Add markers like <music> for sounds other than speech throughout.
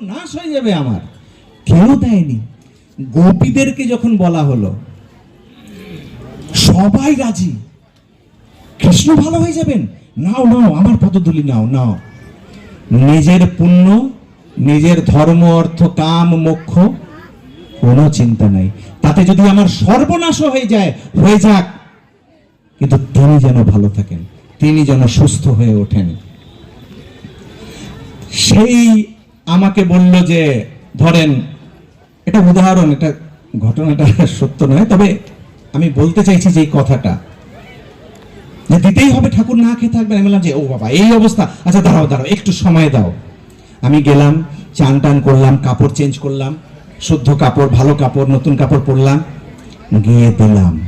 নাশ হয়ে যাবে আমার। কেউ দেয়নি। গোপীদেরকে যখন বলা হলো, সবাই রাজি। কৃষ্ণ ভালো হয়ে যাবেন? নাও নাও, আমার পদধূলি নাও নাও। নিজের পুণ্য, নিজের ধর্ম, অর্থ, কাম, মোক্ষ, কোনো চিন্তা নাই। তাতে যদি আমার সর্বনাশ হয়ে যায়, হয়ে যাক। কিন্তু তিনি যেন ভালো থাকেন, তিনি যেন সুস্থ হয়ে ওঠেন। সেই আমাকে বলল যে, ধরেন, এটা উদাহরণ, এটা ঘটনাটা সত্য নয়, তবে আমি বলতে চাইছি যে কথাটা। যে দিতেই হবে ঠাকুর, না খেয়ে থাকবেন। আমি বললাম যে, ও বাবা, এই অবস্থা। আচ্ছা দাঁড়াও দাঁড়াও, একটু সময় দাও। আমি গেলাম, চান টান করলাম, কাপড় চেঞ্জ করলাম, শুদ্ধ কাপড়, ভালো কাপড়, নতুন কাপড় পরলাম, গিয়ে দিলাম,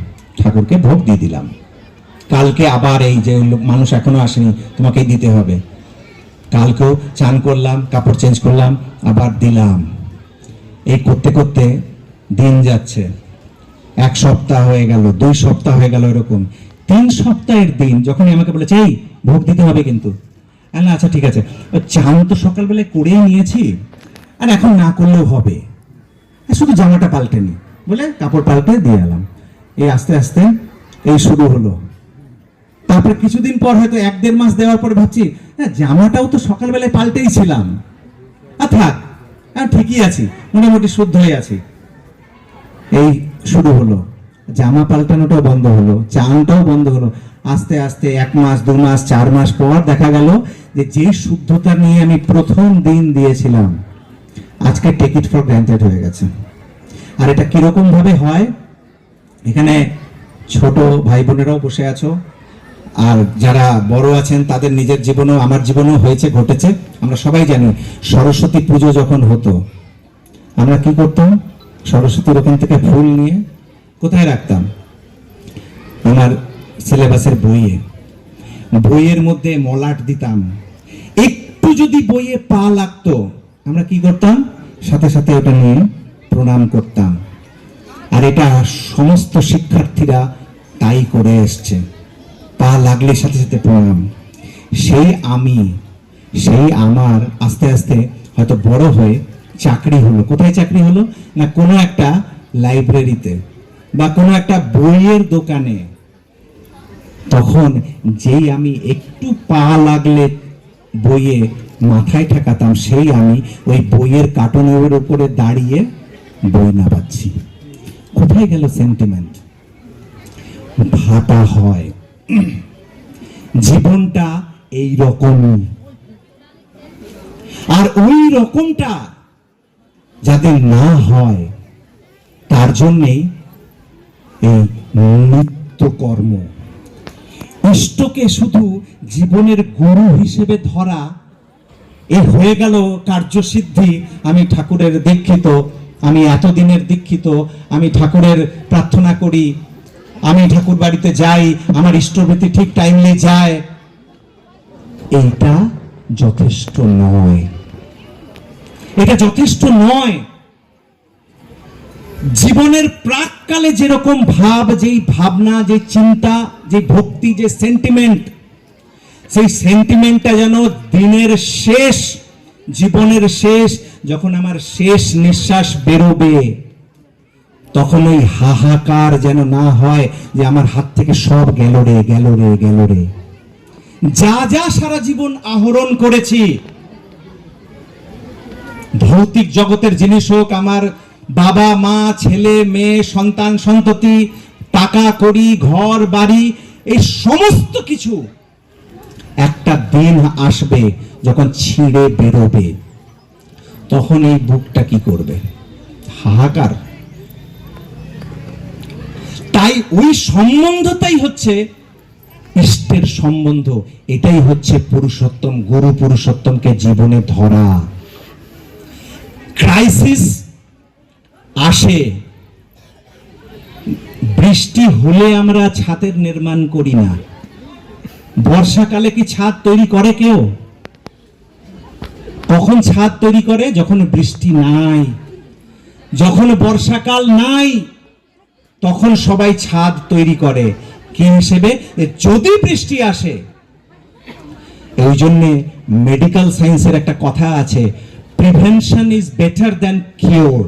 ঠাকুরকে ভোগ দিয়ে দিলাম। কালকে আবার এই যে মানুষ এখনও আসেনি, তোমাকেই দিতে হবে। কালকেও চান করলাম কাপড় চেঞ্জ করলাম আবার দিলাম। এই করতে করতে দিন যাচ্ছে। এক সপ্তাহ হয়ে গেল দুই সপ্তাহ হয়ে গেল এরকম। তিন সপ্তাহের দিন যখনই আমাকে বলেছে এই ভোগ দিতে হবে কিন্তু। বললাম, আচ্ছা ঠিক আছে। চান তো সকালবেলায় করেই নিয়েছি আর এখন না করলেও হবে। শুধু জামাটা পাল্টেনি বলে কাপড় পাল্টে দিয়ে এলাম। এই আস্তে আস্তে এই শুরু হলো। তারপরে কিছুদিন পর হয়তো এক দেড় মাস দেওয়ার পরে ভাবছি হ্যাঁ জামাটাও তো সকালবেলায় পাল্টেই ছিলাম। আর থাক হ্যাঁ ঠিকই আছি, মোটামুটি শুদ্ধ হয়ে আছি। এই শুরু হলো। জামা পাল্টানোটাও বন্ধ হলো, চানটাও বন্ধ হলো। আস্তে আস্তে এক মাস, দু মাস, চার মাস পর দেখা গেল যে যে শুদ্ধতা নিয়ে আমি প্রথম দিন দিয়েছিলাম, আজকে টেকিট ফর গ্র্যান্টেড হয়ে গেছে। আর এটা কীরকম ভাবে হয়? এখানে ছোট ভাই বোনেরাও বসে আছো আর যারা বড় আছেন, তাদের নিজের জীবনেও, আমার জীবনেও হয়েছে, ঘটেছে। আমরা সবাই জানি, সরস্বতী পুজো যখন হতো, আমরা কি করতাম? সরস্বতীর ওখান থেকে ফুল নিয়ে কোথায় রাখতাম? আমার সিলেবাসের বইয়ে। বইয়ের মধ্যে মলাট দিতাম। একটু যদি বইয়ে পা লাগতো, আমরা কি করতাম? সাথে সাথে ওটা নিয়ে প্রণাম করতাম। আর এটা সমস্ত শিক্ষার্থীরা তাই করে এসছে। পা লাগলে সাথে সাথে প্রণাম সেই আমি, সেই আমার আস্তে আস্তে হয়তো বড় হয়ে চাকরি হলো। কোথায় চাকরি হলো? না কোনো একটা লাইব্রেরিতে বা কোনো একটা বইয়ের দোকানে। তখন যেই আমি একটু পা লাগলে বইয়ে মাথায় ঠেকাতাম, সেই আমি ওই বইয়ের কার্টুনের উপরে দাঁড়িয়ে বই না পাচ্ছি কোথায় গেল সেন্টিমেন্ট? ভাটা হয়। <clears throat> জীবনটা এই রকমই আর ওই রকমটা যাদের না হয়, তার জন্যেই এই নিত্য কর্ম ইষ্টকে শুধু জীবনের গুরু হিসেবে ধরা, এ হয়ে গেল কার্যসিদ্ধি। আমি ঠাকুরের দীক্ষিত, আমি এতদিনের দীক্ষিত, আমি ঠাকুরের প্রার্থনা করি আমি ঠাকুর বাড়িতে যাই, আমার ইষ্টভৃতি ঠিক টাইমলি যায়। এইটা যথেষ্ট নয়। এটা যথেষ্ট নয়। জীবনের প্রাককালে যেরকম ভাব, যেই ভাবনা, যে চিন্তা, যে ভক্তি, যে সেন্টিমেন্ট সেই সেন্টিমেন্টটা যেন দিনের শেষ, জীবনের শেষ, যখন আমার শেষ নিঃশ্বাস বেরোবে। তখন ওই হাহাকার যেন না হয় যে আমার হাত থেকে সব গেল রে গেল রে গেল রে। যা যা সারা জীবন আহরণ করেছি। ভৌতিক জগতের জিনিস হোক, আমার বাবা, মা, ছেলে, মেয়ে, সন্তান, সন্ততি, টাকা করি ঘর, বাড়ি, এই সমস্ত কিছু একটা দিন আসবে যখন ছিঁড়ে বেরোবে। তখন এই বুকটা কি করবে? হাহাকার। তাই ওই সম্বন্ধটাই হচ্ছে ইষ্টের সম্বন্ধ। এটাই হচ্ছে পুরুষোত্তম, গুরু পুরুষোত্তমকে জীবনে ধরা। ক্রাইসিস আসে। বৃষ্টি হলে আমরা ছাদের নির্মাণ করি না। বর্ষাকালে কি ছাদ তৈরি করে কেউ? কখন ছাদ তৈরি করে? যখন বৃষ্টি নাই। যখন বর্ষাকাল নাই তখন সবাই ছাদ তৈরি করে। কি হিসেবে? যদি বৃষ্টি আসে। এই জন্যে মেডিকেল সায়েন্সের একটা কথা আছে prevention is better than cure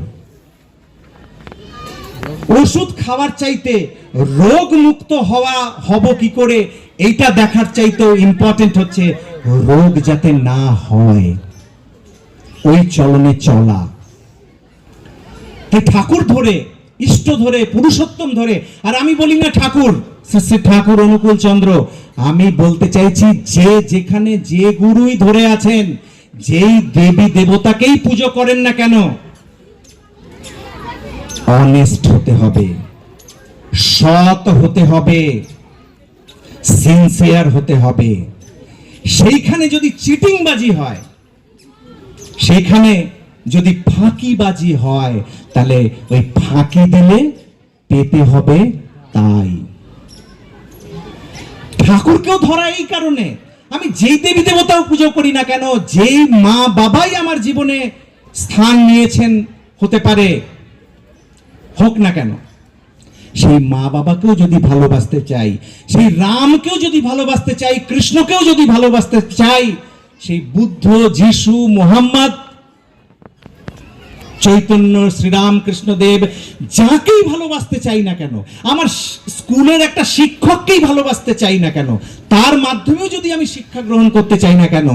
ওষুধ খাওয়ার চাইতে রোগ মুক্ত হওয়া, হব কি করে? এইটা দেখার চাইতেও ইম্পর্টেন্ট হচ্ছে রোগ যাতে না হয়। ওই চলনে চলা। ঠাকুর ধরে ইষ্ট ধরে, পুরুষোত্তম ধরে। আর আমি বলি না ঠাকুর শ্রী ঠাকুর অনুকূল চন্দ্র। আমি বলতে চাইছি যে যেখানে যে গুরুই ধরে আছেন, যেই দেবী দেবতাকেই পুজো করেন না কেন অনেস্ট হতে হবে, সৎ হতে হবে সিনসিয়ার হতে হবে। সেইখানে যদি চিটিংবাজি হয়, সেইখানে যদি ফাঁকিবাজি হয়, তাহলে ওই ফাঁকি দিলে পেতে হবে তাই। ঠাকুরকেও ধরা এই কারণে। আমি যেই দেবী দেবতাও পুজো করি না কেন, যেই মা বাবাই আমার জীবনে স্থান নিয়েছেন, হতে পারে, হোক না কেন। সেই মা বাবাকেও যদি ভালোবাসতে চাই, সেই রামকেও যদি ভালোবাসতে চাই, কৃষ্ণকেও যদি ভালোবাসতে চাই, সেই বুদ্ধ যিশু মোহাম্মদ চৈতন্য শ্রীরাম কৃষ্ণদেব যাকেই ভালোবাসতে চাই না কেন, আমার স্কুলের একটা শিক্ষককেই ভালোবাসতে চাই না কেন, তার মাধ্যমেও যদি আমি শিক্ষা গ্রহণ করতে চাই না কেন,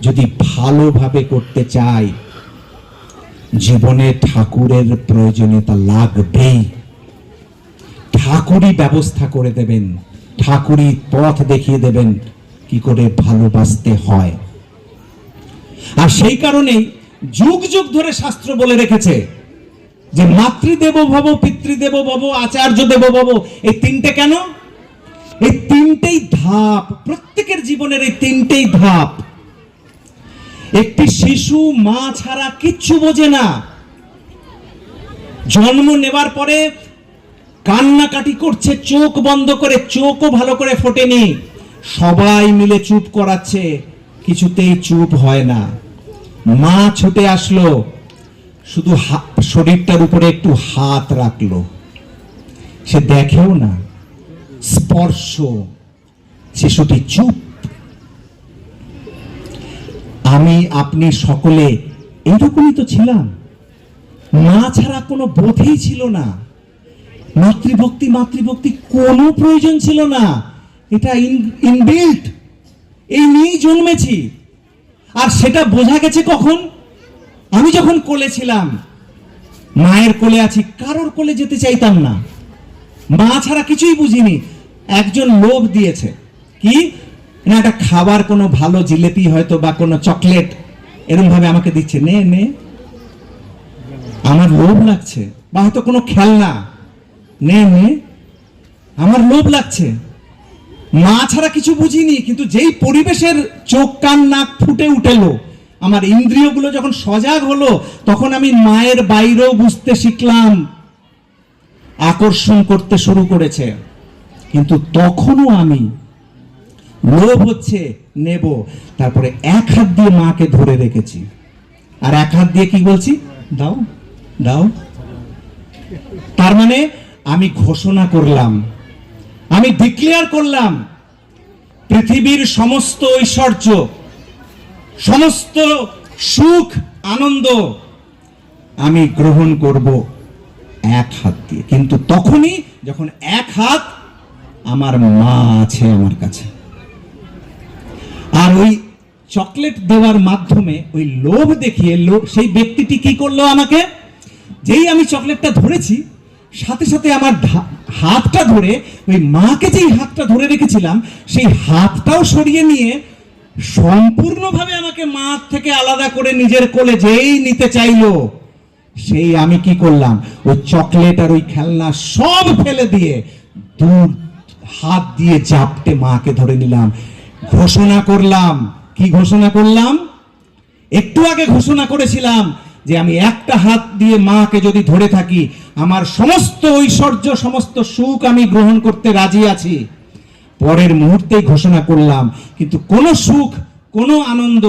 যদি ভালোভাবে করতে চাই, জীবনে ঠাকুরের প্রয়োজনীয়তা লাগবেই। ঠাকুরই ব্যবস্থা করে দেবেন, ঠাকুরই পথ দেখিয়ে দেবেন, কি করে ভালোবাসতে হয়। আর সেই কারণেই যুগ যুগ ধরে শাস্ত্র বলে রেখেছে যে মাতৃদেব ভব, পিতৃদেব ভব, আচার্য দেব ভব, এই তিনটে কেন? এই তিনটেই ধাপ, প্রত্যেকের জীবনের এই তিনটেই ধাপ। একটি শিশু মা ছাড়া কিচ্ছু বোঝে না। জন্ম নেবার পরে কান্নাকাটি করছে, চোখ বন্ধ করে, চোখও ভালো করে ফোটেনি। সবাই মিলে চুপ করাচ্ছে, কিছুতেই চুপ হয় না। মা ছুটে আসলো। শুধু শরীরটার উপরে একটু হাত রাখল। সে দেখেও না, স্পর্শ। শিশুটি চুপ। আমি, আপনি সকলে এইরকমই তো ছিলাম। মা ছাড়া কোনো বোধই ছিল না। মাতৃভক্তি মাতৃভক্তি কোনো প্রয়োজন ছিল না। এটা ইনবিল্ট এই নিয়েই জন্মেছি। আর সেটা বোঝা গেছে কখন? আমি যখন কোলে ছিলাম, মায়ের কোলে আছি, কারোর কোলে যেতে চাইতাম না। মা ছাড়া কিছুই বুঝিনি। একজন লোভ দিয়েছে। কি? না, একটা খাবার, কোনো ভালো জিলেপি হয়তো বা কোনো চকলেট এরকম ভাবে আমাকে দিচ্ছে। নে নে। আমার লোভ লাগছে। বা হয়তো কোনো খেলনা। নে নে। আমার লোভ লাগছে। মা ছাড়া কিছু বুঝিনি, কিন্তু যেই পরিবেশের চোখ কান নাক ফুটে উঠেলো, আমার ইন্দ্রিয়গুলো যখন সজাগ হলো, তখন আমি মায়ের বাইরেও বুঝতে শিখলাম, আকর্ষণ করতে শুরু করেছে। কিন্তু তখনও আমি লোভ হচ্ছে, নেব, তারপরে এক হাত দিয়ে মাকে ধরে রেখেছি। আর এক হাত দিয়ে কি বলছি? দাও দাও। তার মানে আমি ঘোষণা করলাম আমি ডিক্লেয়ার করলাম, পৃথিবীর সমস্ত ঐশ্বর্য, সমস্ত সুখ, আনন্দ আমি গ্রহণ করব এক হাত দিয়ে। কিন্তু তখনই যখন এক হাত আমার মা আছে আমার কাছে। আর ওই চকলেট দেওয়ার মাধ্যমে ওই লোভ দেখিয়ে লোভ সেই ব্যক্তিটি কি করল আমাকে? যেই আমি চকলেটটা ধরেছি সাথে সাথে আমার হাতটা ধরে, ওই মাকে যেই হাতটা ধরে রেখেছিলাম, সেই হাতটাও সরিয়ে নিয়ে সম্পূর্ণভাবে আমাকে মা থেকে আলাদা করে নিজের কোলে যেই নিতে চাইলো, সেই আমি কি করলাম? ওই চকলেট আর ওই খেলনা সব ফেলে দিয়ে দূর হাত দিয়ে চাপটে মাকে ধরে নিলাম। ঘোষণা করলাম। কি ঘোষণা করলাম? একটু আগে ঘোষণা করেছিলাম যে আমি একটা হাত দিয়ে মাকে যদি ধরে থাকি, আমার সমস্ত ঐশ্বর্য, সমস্ত সুখ আমি গ্রহণ করতে রাজি আছি। পরের মুহূর্তেই ঘোষণা করলাম, কিন্তু কোনো সুখ, কোনো আনন্দ,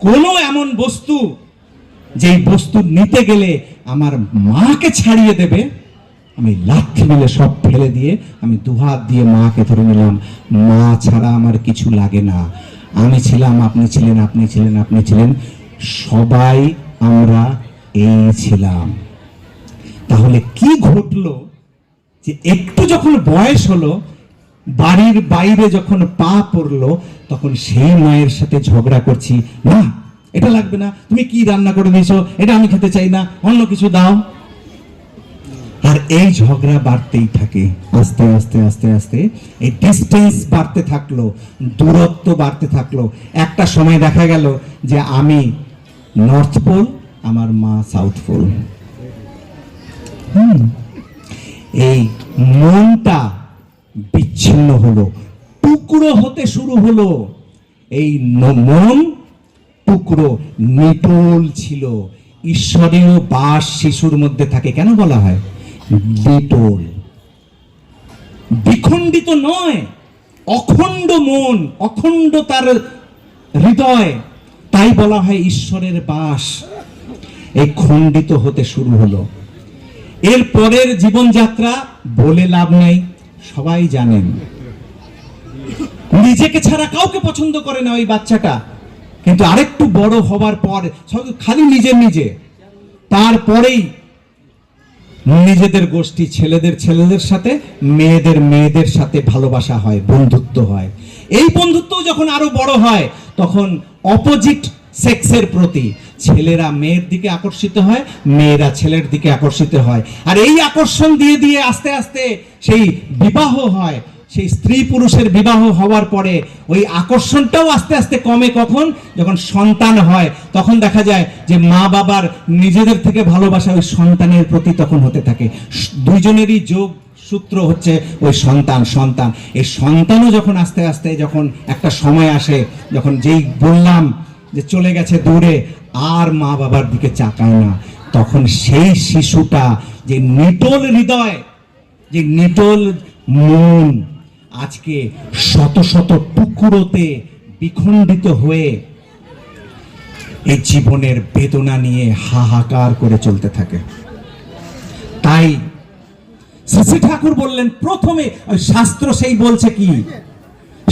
কোনো এমন বস্তু, যেই বস্তু নিতে গেলে আমার মাকে ছাড়িয়ে দেবে, আমি লাথি মেলে সব ফেলে দিয়ে আমি দুহাত দিয়ে মাকে ধরে নিলাম। মা ছাড়া আমার কিছু লাগে না। আমি ছিলাম, আপনি ছিলেন আপনি ছিলেন আপনি ছিলেন। সবাই আমরা এই ছিলাম। তাহলে কি ঘটলো যে একটু যখন বয়স হলো, বাড়ির বাইরে যখন পা পড়ল, তখন সেই মায়ের সাথে ঝগড়া করছি। না এটা লাগবে না, তুমি কি রান্না করে দিয়েছ? এটা আমি খেতে চাই না, অন্য কিছু দাও। আর এই ঝগড়া বাড়তেই থাকে, আস্তে আস্তে আস্তে আস্তে। এই ডিস্টেন্স বাড়তে থাকল, দূরত্ব বাড়তে থাকল। একটা সময় দেখা গেল যে আমি নর্থ পোল আমার মা সাউথ পোল এই মনটা বিচ্ছিন্ন হলো, টুকরো হতে শুরু হলো। এই মন টুকরো নিটোল ছিল। ঈশ্বরীয় বাস শিশুর মধ্যে থাকে, কেন বলা হয়? নিটোল। বিখণ্ডিত নয়, অখণ্ড মন, অখণ্ড তার হৃদয়। তাই বলা হয় ঈশ্বরের বাস। এই খণ্ডিত হতে শুরু হলো। এর পরের জীবনযাত্রা বলে লাভ নেই, সবাই জানেন। নিজেকে ছাড়া কাউকে পছন্দ করে না ওই বাচ্চাটা। কিন্তু আরেকটু বড় হবার পর খালি নিজে নিজে। তারপরেই নিজেদের গোষ্ঠী ছেলেদের ছেলেদের সাথে, মেয়েদের মেয়েদের সাথে ভালোবাসা হয়, বন্ধুত্ব হয়। এই বন্ধুত্ব যখন আরও বড় হয়, তখন অপোজিট সেক্সের প্রতি। ছেলেরা মেয়ের দিকে আকর্ষিত হয়, মেয়েরা ছেলের দিকে আকর্ষিত হয়। আর এই আকর্ষণ দিয়ে দিয়ে আস্তে আস্তে সেই বিবাহ হয়, সেই স্ত্রী পুরুষের বিবাহ হওয়ার পরে ওই আকর্ষণটাও আস্তে আস্তে কমে কখন? যখন সন্তান হয়, তখন দেখা যায় যে মা বাবার নিজেদের থেকে ভালোবাসা ওই সন্তানের প্রতি তখন হতে থাকে। দুইজনেরই যোগ সূত্র হচ্ছে ওই সন্তান সন্তান। এই সন্তানও যখন আস্তে আস্তে যখন একটা সময় আসে, যখন যেই বললাম যে চলে গেছে দূরে, আর মা বাবার দিকে চাকায় না। তখন সেই শিশুটা যে নিটোল হৃদয়, যে নিটোল মন আজকে শত শত টুকরোতে বিখণ্ডিত হয়ে এই জীবনের বেদনা নিয়ে হাহাকার করে চলতে থাকে। তাই শ্রী ঠাকুর বললেন, প্রথমে শাস্ত্র সেই বলছে কি?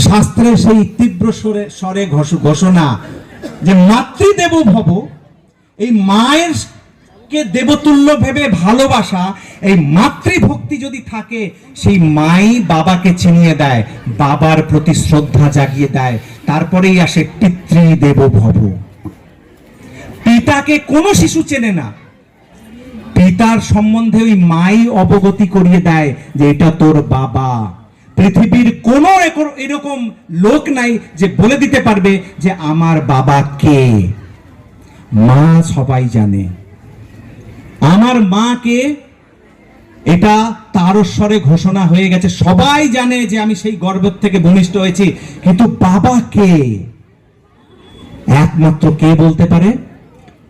শাস্ত্রের সেই তীব্র স্বরে স্বরে ঘোষণা যে মাতৃদেব ভব, এই মায়ের কে দেবতুল্য ভেবে ভালোবাসা, এই মাতৃভক্তি যদি থাকে, সেই মাই বাবাকে চিনিয়ে দেয়, বাবার প্রতি শ্রদ্ধা জাগিয়ে দেয়, তারপরেই আসে পিতৃদেব ভব। পিতাকে কোনো শিশু চেনে না। পিতার সম্বন্ধে ওই মাই অবগতি করিয়ে দেয় যে এটা তোর বাবা। পৃথিবীর কোন এরকম লোক নাই যে বলে দিতে পারবে যে আমার বাবা কে। মা সবাই জানে। আমার মা কে এটা তারস্বরে ঘোষণা হয়ে গেছে। সবাই জানে যে আমি সেই গর্ভের থেকে ভূমিষ্ঠ হয়েছি। কিন্তু বাবা কে? একমাত্র কে বলতে পারে?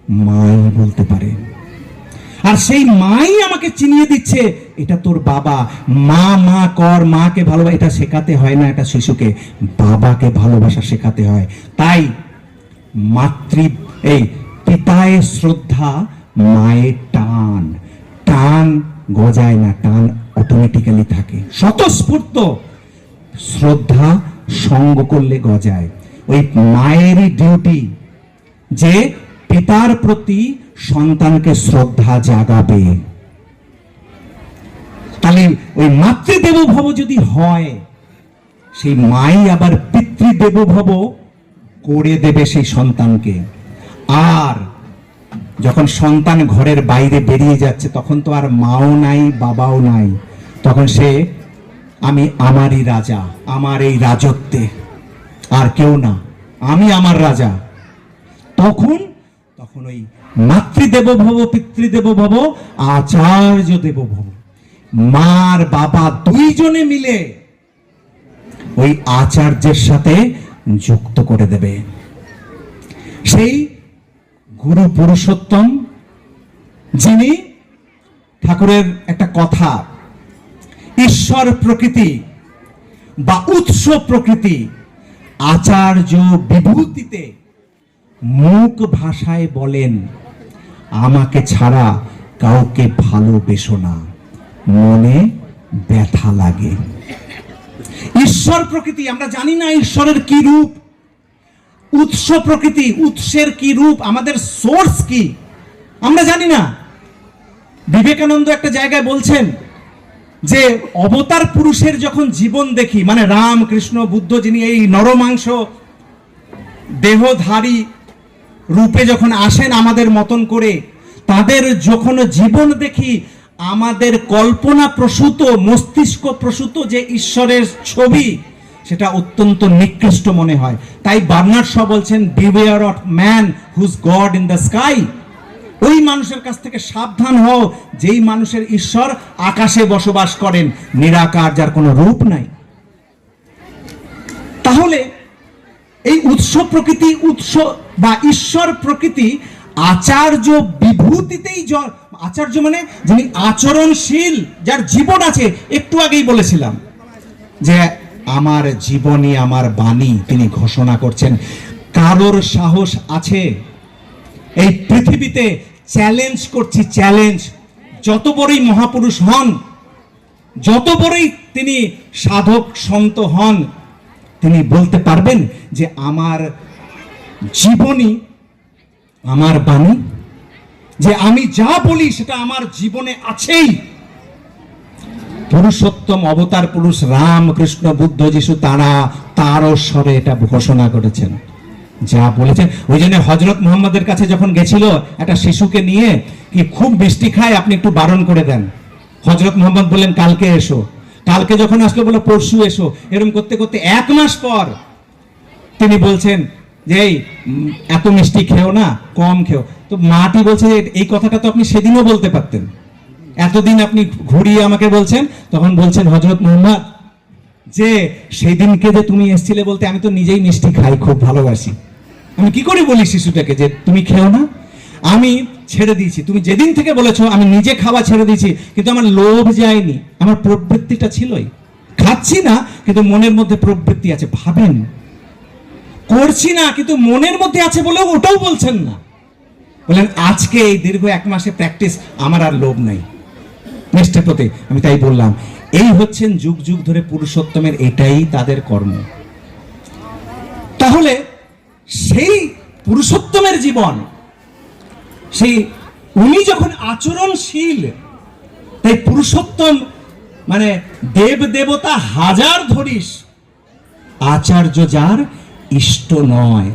মাই বলতে পারে। আর সেই মাই আমাকে চিনিয়ে দিচ্ছে, এটা তোর বাবা। মা মা, কর, মাকে ভালোবাসা এটা শেখাতে হয় না এটা শিশুকে, বাবাকে ভালোবাসা শেখাতে হয়। তাই মাতৃ, এই পিতায় শ্রদ্ধা, মায়ের টান। টান গজায় না, টান অটোমেটিক্যালি থাকে। স্বতঃস্ফূর্ত শ্রদ্ধা সঙ্গ করলে গজায়। ওই মায়েরই ডিউটি যে পিতার প্রতি সন্তানকে শ্রদ্ধা জাগাবে। তাহলে ওই মাতৃদেব ভব যদি হয়, সেই মাই আবার পিতৃদেব ভব করে দেবে সেই সন্তানকে। আর যখন সন্তান ঘরের বাইরে বেরিয়ে যাচ্ছে, তখন তো আর মাও নাই, বাবাও নাই। তখন সে, আমি আমারই রাজা, আমার এই রাজত্বে, আর কেউ না, আমি আমার রাজা। তখন তখন ওই মাতৃদেব ভব পিতৃদেব ভব আচার্য দেব ভব মার বাবা দুইজনে মিলে ওই আচার্যের সাথে যুক্ত করে দেবে। সেই গুরু পুরুষোত্তম, যিনি ঠাকুরের একটা কথা, ঈশ্বর প্রকৃতি বা উৎস প্রকৃতি, আচার্য বিভূতিতে মুখ ভাষায় বলেন, আমাকে ছাড়া কাউকে ভালোবেসো না। মনে ব্যথা লাগে। ঈশ্বর প্রকৃতি, আমরা জানি না ঈশ্বরের কি রূপ। উৎস প্রকৃতি, উৎসের কি রূপ, আমাদের সোর্স কি? আমরা জানি না। বিবেকানন্দ একটা জায়গায় বলছেন যে, অবতার পুরুষের যখন জীবন দেখি মানে রাম, কৃষ্ণ, বুদ্ধ যিনি এই নরমাংস দেহধারী রূপে যখন আসেন আমাদের মতন করে, তাদের যখন জীবন দেখি, আমাদের কল্পনা প্রসূত, মস্তিষ্ক প্রসূত যে ঈশ্বরের ছবি, সেটা অত্যন্ত নিকৃষ্ট মনে হয়। তাই বার্নার্ড শ বলছেন beware of man whose god in the sky ওই মানুষের কাছ থেকে সাবধান হও, যেই মানুষের ঈশ্বর আকাশে বসবাস করেন। নিরাকার যার কোনো রূপ নাই। তাহলে এই উৎস প্রকৃতি উৎস বা ঈশ্বর প্রকৃতি আচার্য বিভূতিতেই আচার্য মানে যিনি আচরণশীল, যার জীবন আছে, একটু আগেই বলেছিলাম যে আমার জীবনী আমার বাণী, তিনি ঘোষণা করছেন। কারোর সাহস আছে? এই পৃথিবীতে চ্যালেঞ্জ করছি, চ্যালেঞ্জ। যত বড়ই মহাপুরুষ হন, যত বড়ই তিনি সাধক সন্ত হন তিনি বলতে পারবেন যে আমার জীবনী, আমার বাণী, যে আমি যা বলি সেটা আমার জীবনে আছেই। পুরুষোত্তম অবতার পুরুষ রাম কৃষ্ণ বুদ্ধ যিশু, তারা তারও স্বরে এটা ঘোষণা করেছেন। যা বলেছেন। ওই জন্য হজরত মোহাম্মদের কাছে যখন গেছিল একটা শিশুকে নিয়ে, কি খুব মিষ্টি খায়, আপনি একটু বারণ করে দেন। হজরত মোহাম্মদ বললেন, কালকে এসো। কালকে যখন আসলো বলে, পরশু এসো। এরকম করতে করতে এক মাস পর তিনি বলছেন যে, এই এত মিষ্টি খেও না, কম খেও। তো মাটি বলছে এই কথাটা তো আপনি সেদিনও বলতে পারতেন। এতদিন আপনি ঘুরিয়ে আমাকে বলছেন। তখন বলছেন হজরত মোহাম্মদ যে সেই দিনকে যে তুমি এসছিলে বলতে আমি তো নিজেই মিষ্টি খাই, খুব ভালোবাসি। আমি কি করে বলি শিশুটাকে যে, তুমি খেও না? আমি ছেড়ে দিয়েছি। তুমি যেদিন থেকে বলেছ, আমি নিজে খাওয়া ছেড়ে দিয়েছি, কিন্তু আমার লোভ যায়নি। আমার প্রবৃত্তিটা ছিলই। খাচ্ছি না, কিন্তু মনের মধ্যে প্রবৃত্তি আছে। ভাবেন। করছি না, কিন্তু মনের মধ্যে আছে বলেও ওটাও বলছেন না। বললেন আজকে এই দীর্ঘ এক মাসে প্র্যাকটিস, আমার আর লোভ নাই। নিষ্ঠার প্রতি, আমি তাই বললাম। এই হচ্ছেন যুগ যুগ ধরে পুরুষোত্তমের এটাই তাদের কর্ম। তাহলে সেই পুরুষোত্তমের জীবন সেই উনি যখন আচরণশীল, তাই পুরুষোত্তম মানে দেব দেবতা হাজার ধরিস, আচার্য যার ইষ্ট নয়।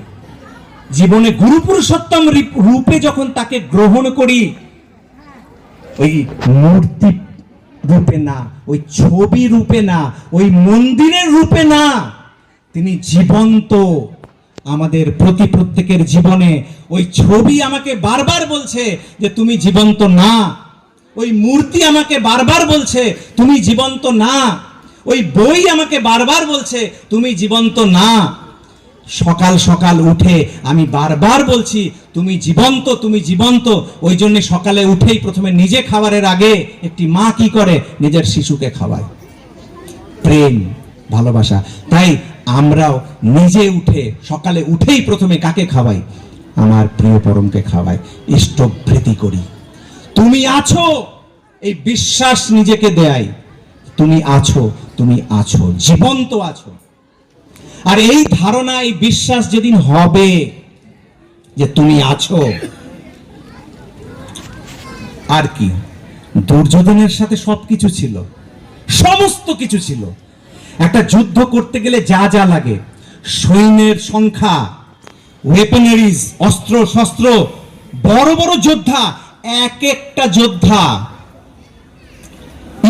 জীবনে গুরু পুরুষোত্তম রূপে যখন তাকে গ্রহণ করি, ওই মূর্তি রূপে না, ওই ছবি রূপে না, ওই মন্দিরের রূপে না, তিনি জীবন্ত। আমাদের প্রতি প্রত্যেকের জীবনে ওই ছবি আমাকে বারবার বলছে যে তুমি জীবন্ত না। ওই মূর্তি আমাকে বারবার বলছে, তুমি জীবন্ত না। ওই বই আমাকে বারবার বলছে, তুমি জীবন্ত না। সকাল সকাল উঠে আমি বারবার বলছি, তুমি জীবন্ত তুমি জীবন্ত। ওই জন্য সকালে উঠেই প্রথমে নিজে খাবারের আগে একটি মা কি করে? নিজের শিশুকে খাওয়ায়। প্রেম, ভালোবাসা। তাই আমরাও নিজে উঠে, সকালে উঠেই প্রথমে কাকে খাওয়াই? আমার প্রিয় পরমকে খাওয়াই। ইষ্টভৃতি করি। তুমি আছো! এই বিশ্বাস নিজেকে দেয়। তুমি আছো তুমি আছো, জীবন্ত আছো। আর এই ধারণা, এই বিশ্বাস যেদিন হবে যে তুমি আছো। আর কি? দুর্যোধনের সাথে সবকিছু ছিল। সমস্ত কিছু ছিল। একটা যুদ্ধ করতে গেলে যা যা লাগে। সৈন্যের সংখ্যা ওয়েপনারিজ অস্ত্র, শস্ত্র, বড় বড় যোদ্ধা, এক একটা যোদ্ধা।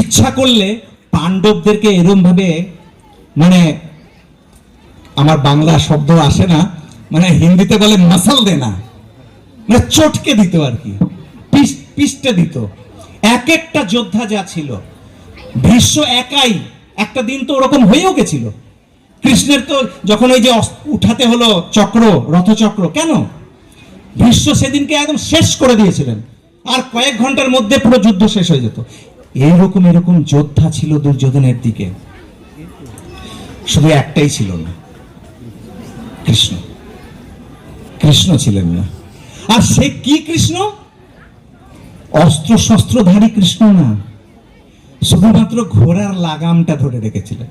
ইচ্ছা করলে পাণ্ডবদেরকে এরম ভাবে মানে আমার বাংলা শব্দ আসে না মানে হিন্দিতে বলে মাসাল দেনা। মানে চটকে দিত আর কি পিষ্টে দিত। এক একটা যোদ্ধা যা ছিল, ভীষ্ম একাই একটা দিন তো ওরকম হয়েও গেছিল। কৃষ্ণের তো যখন ওই যে উঠাতে হলো চক্র, রথচক্র, কেন? ভীষ্ম সেদিনকে একদম শেষ করে দিয়েছিলেন। আর কয়েক ঘণ্টার মধ্যে পুরো যুদ্ধ শেষ হয়ে যেত। এইরকম এরকম যোদ্ধা ছিল দুর্যোধনের দিকে। শুধু একটাই ছিল না, কৃষ্ণ। কৃষ্ণ ছিলেন না। আর সে কি কৃষ্ণ? অস্ত্র শস্ত্রধারী কৃষ্ণ না। শুধুমাত্র ঘোড়ার লাগামটা ধরে রেখেছিলেন।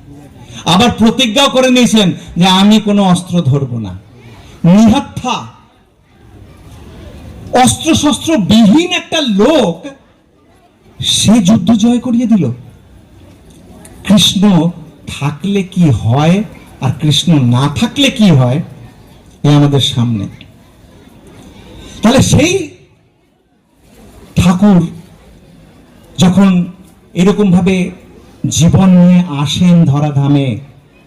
আবার প্রতিজ্ঞাও করে নিয়েছেন যে আমি কোনো অস্ত্র ধরবো না। নিহত্থা অস্ত্র শস্ত্র বিহীন একটা লোক সে যুদ্ধ জয় করিয়ে দিল। কৃষ্ণ থাকলে কি হয় আর কৃষ্ণ না থাকলে কি হয়, এ আমাদের সামনে। তাহলে সেই ঠাকুর যখন এরকম ভাবে জীবন নিয়ে আসেন ধরাধামে,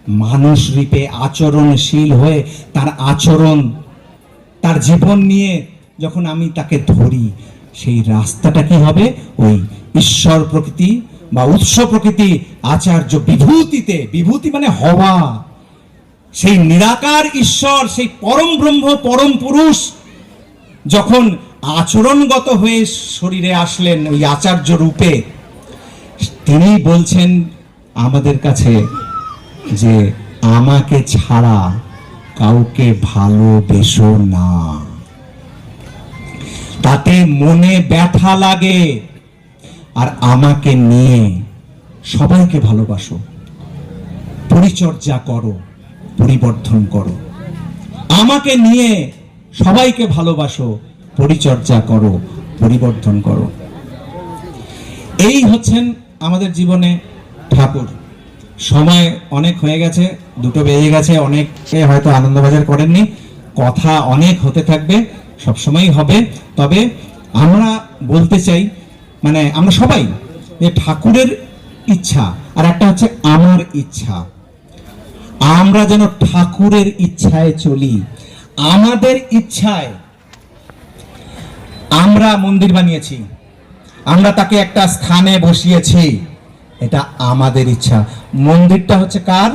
মানুষ রূপে আচরণশীল হয়ে তার আচরণ, তার জীবন নিয়ে যখন আমি তাকে ধরি, সেই রাস্তাটা কি হবে? ওই ঈশ্বর প্রকৃতি বা উৎস প্রকৃতি, আচার্য বিভূতিতে, বিভূতি মানে হওয়া। সেই নিরাকার ঈশ্বর, সেই পরম ব্রহ্ম, পরম পুরুষ, যখন আচরণগত হয়ে শরীরে আসলেন ওই আচার্য রূপে তিনি বলছেন আমাদের কাছে যে আমাকে ছাড়া কাউকে ভালোবেসো না। তাতে মনে ব্যথা লাগে আর আমাকে নিয়ে সবাইকে ভালোবাসো। পরিচর্যা করো পরিবর্ধন করো। আমাকে নিয়ে সবাইকে ভালোবাসো, পরিচর্যা করো পরিবর্ধন করো। এই হচ্ছেন আমাদের জীবনে ঠাকুর। সময় অনেক হয়ে গেছে, দুটো বেজে গেছে, অনেকে হয়তো আনন্দবাজার করেননি। কথা অনেক হতে থাকবে, সবসময়ই হবে। তবে আমরা বলতে চাই মানে আমরা সবাই যে ঠাকুরের ইচ্ছা, আর একটা হচ্ছে আমার ইচ্ছা। আমরা যেন ঠাকুরের ইচ্ছায় চলি। আমাদের ইচ্ছায় আমরা মন্দির বানিয়েছি। আমরা তাকে একটা স্থানে বসিয়েছি। এটা আমাদের ইচ্ছা। মন্দিরটা হচ্ছে কার?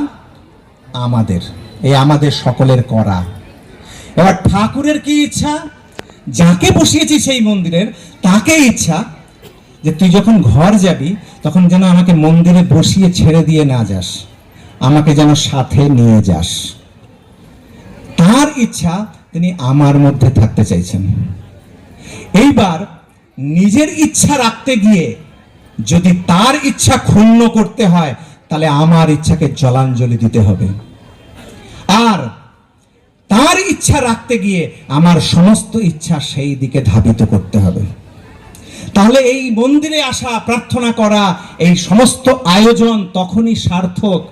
আমাদের। এই আমাদের সকলের করা। এবার ঠাকুরের কি ইচ্ছা? যাকে বসিয়েছি সেই মন্দিরের, তাকে ইচ্ছা যে তুই যখন ঘর যাবি, তখন যেন আমাকে মন্দিরে বসিয়ে ছেড়ে দিয়ে না যাস। আমাকে যেন সাথে নিয়ে যাস। তার ইচ্ছা তিনি আমার মধ্যে থাকতে চাইছেন। এইবার নিজের ইচ্ছা রাখতে গিয়ে যদি তার ইচ্ছা ক্ষুণ্ণ করতে হয়, তাহলে আমার ইচ্ছাকে জলাঞ্জলি দিতে হবে। আর তার ইচ্ছা রাখতে গিয়ে আমার সমস্ত ইচ্ছা সেই দিকে ধাবিত করতে হবে। তাহলে এই মন্দিরে আসা, প্রার্থনা করা, এই সমস্ত আয়োজন তখনই সার্থক,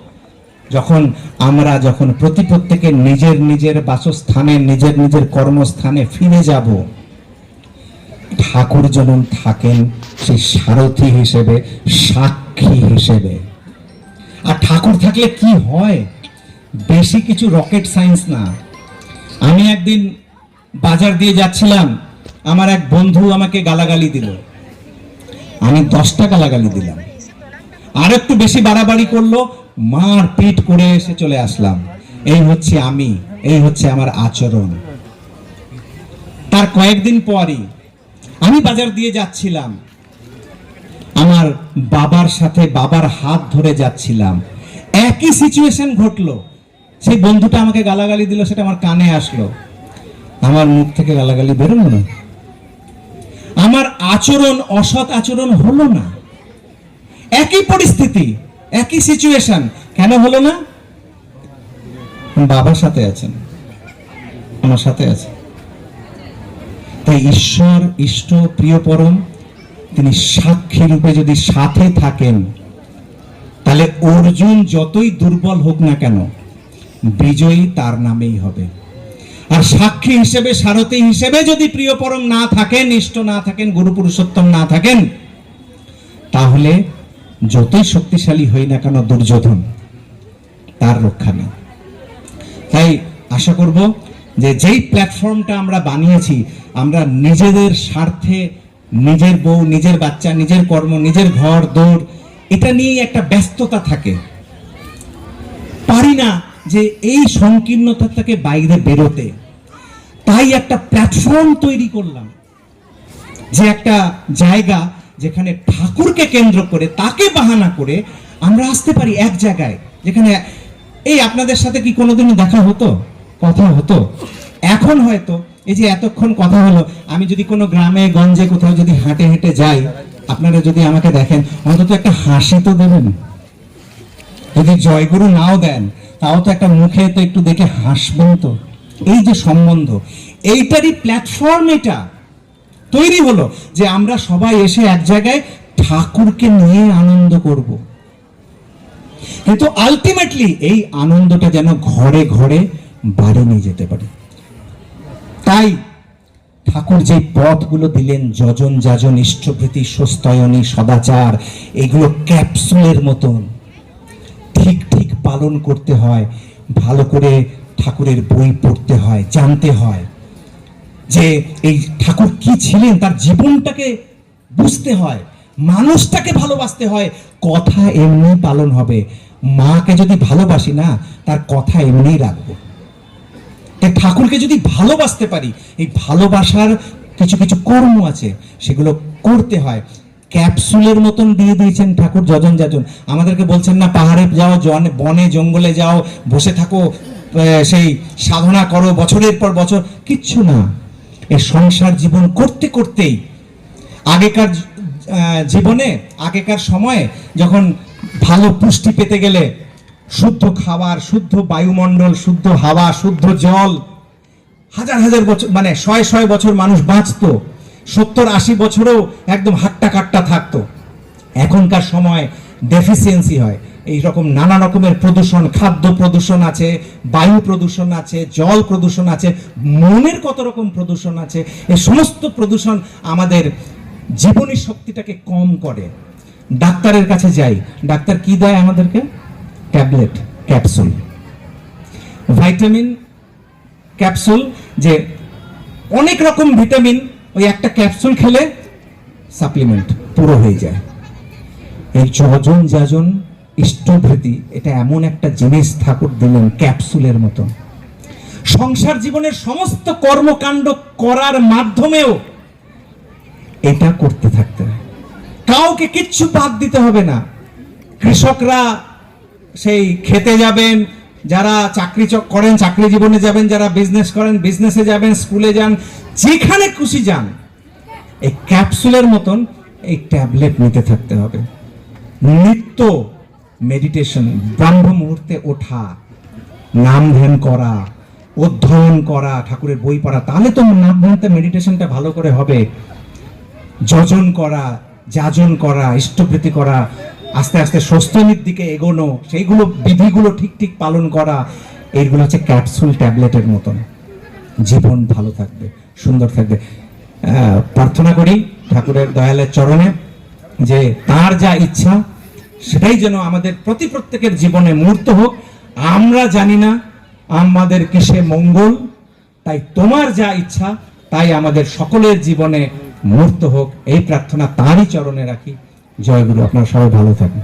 যখন আমরা যখন প্রতি প্রত্যেকে নিজের নিজের বাসস্থানে, নিজের নিজের কর্মস্থানে ফিরে যাব। ঠাকুর যেমন থাকেন, সেই সারথি হিসেবে, সাক্ষী হিসেবে। আর ঠাকুর থাকলে কি হয়? বেশি কিছু রকেট সায়েন্স না। আমি একদিন বাজার দিয়ে যাচ্ছিলাম, আমার এক বন্ধু আমাকে গালাগালি দিল। আমি দশটা গালাগালি দিলাম। আর একটু বেশি বাড়াবাড়ি করল, মার পিট করে এসে চলে আসলাম। এই হচ্ছে আমি, এই হচ্ছে আমার আচরণ। তার কয়েকদিন পরই আমি বাজার দিয়ে যাচ্ছিলাম। আমার বাবার সাথে বাবার হাত ধরে যাচ্ছিলাম। একই সিচুয়েশন ঘটলো। সেই বন্ধুটা আমাকে গালাগালি দিল, সেটা আমার কানে আসলো। আমার মুখ থেকে গালাগালি বেরোলো না। আমার আচরণ, অসৎ আচরণ হলো না। একই পরিস্থিতি, একই সিচুয়েশন কেন হলো না? বাবার সাথে আছেন। আমার সাথে আছে তাই ঈশ্বর ইষ্ট প্রিয় পরম তিনি সাক্ষী রূপে যদি সাথে থাকেন, তাহলে অর্জুন যতই দুর্বল হোক না কেন, বিজয়ী তার নামেই হবে। আর সাক্ষী হিসেবে, সারথী হিসেবে যদি প্রিয় পরম না থাকেন, ইষ্ট না থাকেন, গুরু পুরুষোত্তম না থাকেন, তাহলে যতই শক্তিশালী হই না কেন দুর্যোধন, তার রক্ষা নেই। তাই আশা করব যে যেই প্ল্যাটফর্মটা আমরা বানিয়েছি, আমরা নিজেদের স্বার্থে নিজের বউ, নিজের বাচ্চা, নিজের কর্ম, নিজের ঘর, দৌড়, এটা নিয়েই একটা ব্যস্ততা থাকে। পারি না যে এই সংকীর্ণতা থেকে বাইরে বেরোতে। তাই একটা প্ল্যাটফর্ম তৈরি করলাম, যে একটা জায়গা যেখানে ঠাকুরকে কেন্দ্র করে, তাকে বাহানা করে আমরা আসতে পারি এক জায়গায়, যেখানে, এই আপনাদের সাথে কি কোনোদিনও দেখা হতো? কথা হতো। এখন হয়তো এই যে এতক্ষণ কথা হলো, আমি যদি কোনো গ্রামে, গঞ্জে কোথাও যদি হাঁটে হেঁটে যাই, আপনারা যদি আমাকে দেখেন, অন্তত একটা হাসি তো দেবেন। যদি জয়গুরু নাও দেন, তাও তো একটা মুখে তো একটু দেখে হাসবেন তো। এই যে সম্বন্ধ, এইটারই প্ল্যাটফর্ম এটা। তৈরি হলো যে আমরা সবাই এসে এক জায়গায় ঠাকুরকে নিয়ে আনন্দ করব। কিন্তু আলটিমেটলি এই আনন্দটা যেন ঘরে ঘরে বাড়ি নিয়ে যেতে পারে। তাই ঠাকুর যে পথগুলো দিলেন, যজন যাজন ইষ্টভৃতি সস্তয়নী সদাচার, এগুলো ক্যাপসুলের মতন ঠিক ঠিক পালন করতে হয়, ভালো করে ঠাকুরের বই পড়তে হয়, জানতে হয় যে এই ঠাকুর কি ছিলেন, তার জীবনটাকে বুঝতে হয়, মানুষটাকে ভালোবাসতে হয়, কথা এমনি পালন হবে। মাকে যদি ভালোবাসি না, তার কথা এমনিই রাখব। তাই ঠাকুরকে যদি ভালোবাসতে পারি, এই ভালোবাসার কিছু কিছু কর্ম আছে, সেগুলো করতে হয়। ক্যাপসুলের মতন দিয়ে দিয়েছেন ঠাকুর যজন যাজন। আমাদেরকে বলছেন না, পাহাড়ে যাও, জন, বনে, জঙ্গলে যাও, বসে থাকো সেই সাধনা করো, বছরের পর বছর। কিচ্ছু না। এই সংসার জীবন করতে করতেই আগেকার জীবনে, আগেকার সময়ে যখন ভালো পুষ্টি পেতে গেলে শুদ্ধ খাবার, শুদ্ধ বায়ুমণ্ডল, শুদ্ধ হাওয়া, শুদ্ধ জল। হাজার হাজার বছর মানে শয়ে শয়ে বছর মানুষ বাঁচতো। সত্তর আশি বছরেও একদম হাট্টা কাট্টা থাকতো। এখনকার সময় ডেফিসিয়েন্সি হয়। এই রকম নানা রকমের প্রদূষণ, খাদ্য প্রদূষণ আছে, বায়ু প্রদূষণ আছে, জল প্রদূষণ আছে, মনের কত রকম প্রদূষণ আছে, এই সমস্ত প্রদূষণ আমাদের জীবনী শক্তিটাকে কম করে। ডাক্তারের কাছে যাই। ডাক্তার কি দেয় আমাদেরকে? Tablet, capsule. ভাইটামিন ক্যাপসুল, যে অনেক রকম ভিটামিন, ওই একটা ক্যাপসুল খেলে সাপ্লিমেন্ট পুরো হয়ে যায়। এই যজন যাজন ইষ্টভৃতি, এটা এমন একটা জিনিস ঠাকুর দিলেন ক্যাপসুলের মতো। সংসার জীবনের সমস্ত কর্মকাণ্ড করার মাধ্যমেও এটা করতে থাকতে কাউকে কিচ্ছু বাদ দিতে হবে না। কৃষকরা সেই খেতে যাবেন, যারা চাকরি চক করেন, চাকরি জীবনে যাবেন, যারা বিজনেস করেন বিজনেসে যাবেন স্কুলে যান, যেখানে খুশি যান, এই ক্যাপসুলের মতন এই ট্যাবলেট নিতে থাকতে হবে। নিত্য মেডিটেশন ব্রাহ্ম মুহূর্তে ওঠা, নাম ধ্যান করা, অধ্যয়ন করা, ঠাকুরের বই পড়া, তাহলে তো নাম ধ্যানতে মেডিটেশনটা ভালো করে হবে। যজন করা, যাজন করা ইষ্টভৃতি করা আস্তে আস্তে স্বস্তির দিকে এগোনো, সেইগুলো বিধিগুলো ঠিক ঠিক পালন করা, এইগুলো হচ্ছে ক্যাপসুল ট্যাবলেটের মতন। জীবন ভালো থাকবে, সুন্দর থাকবে। প্রার্থনা করি ঠাকুরের দয়ালের চরণে যে তার যা ইচ্ছা, সেটাই যেন আমাদের প্রতি প্রত্যেকের জীবনে মূর্ত হোক। আমরা জানি না আমাদের কিসে মঙ্গল, তাই তোমার যা ইচ্ছা, তাই আমাদের সকলের জীবনে মূর্ত হোক। এই প্রার্থনা তারই চরণে রাখি। জয় গুরু আপনারা সবাই ভালো থাকুন।